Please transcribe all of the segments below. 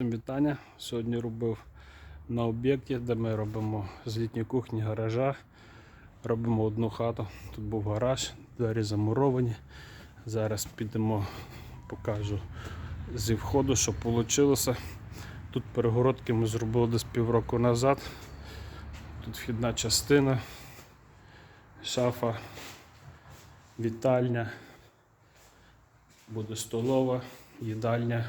Всім Вітання. Сьогодні робив на об'єкті, де ми робимо з літньої кухні гаража. Робимо одну хату. Тут був гараж, двері замуровані. Зараз підемо, покажу зі входу, що вийшло. Тут перегородки ми зробили десь півроку назад. Тут вхідна частина, шафа, вітальня, буде столова, їдальня.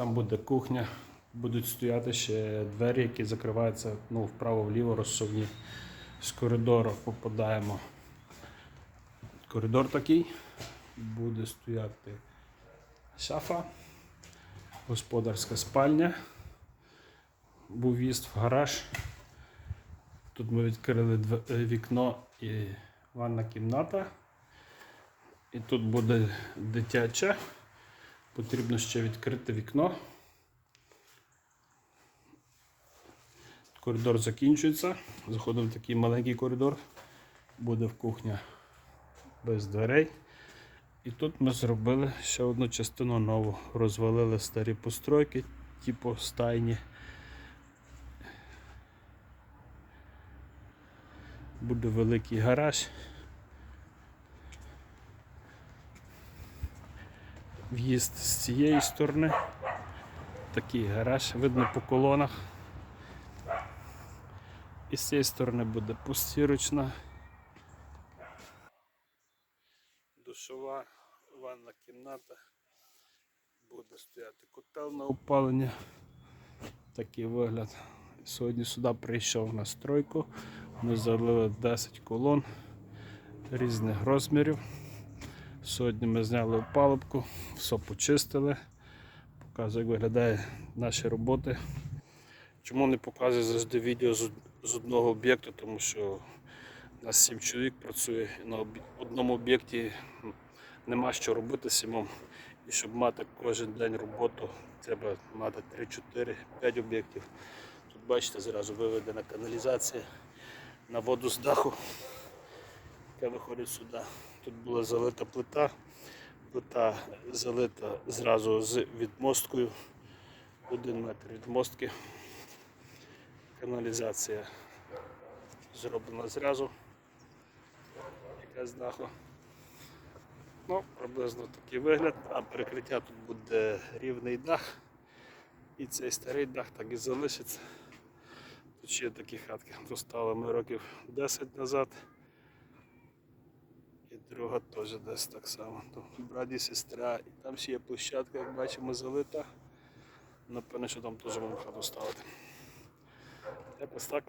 Там буде кухня, будуть стояти ще двері, які закриваються ну, вправо-вліво розсувні. З коридору попадаємо. Коридор такий, буде стояти шафа, господарська спальня, був в'їзд в гараж. Тут ми відкрили е, вікно і ванна кімната. І тут буде дитяча. Потрібно ще відкрити вікно. Коридор закінчується. Заходимо в такий маленький коридор. Буде в кухня без дверей. І тут ми зробили ще одну частину нову. Розвалили старі постройки, типу стайні. Буде великий гараж. В'їзд з цієї сторони. Такий гараж, видно по колонах. І з цієї сторони буде постірочна. Душова, ванна кімната. Буде стояти котел на опалення. Такий вигляд. Сьогодні сюди прийшов на стройку. Ми залили 10 колон різних розмірів. Сьогодні ми зняли опалубку, все почистили. Показую, як виглядає наші роботи. Чому не показую завжди відео з одного об'єкту, тому що у нас 7 чоловік працює на одному об'єкті нема що робити сімом. І щоб мати кожен день роботу, треба мати 3, 4, 5 об'єктів. Тут бачите, зразу виведена каналізація на воду з даху яка виходить сюди. Тут була залита плита. Плита залита зразу з відмосткою. Один метр відмостки. Каналізація зроблена зразу. Яка з даху. Ну, приблизно такий вигляд, а перекриття тут буде рівний дах. І цей старий дах так і залишиться. Тут ще такі хатки. Достали ми років 10 назад. Друга теж десь так само. Там брат і сестра. І там ще є площадка, як бачимо, залита. Напевно, що там теж можна хату ставити. Якось так.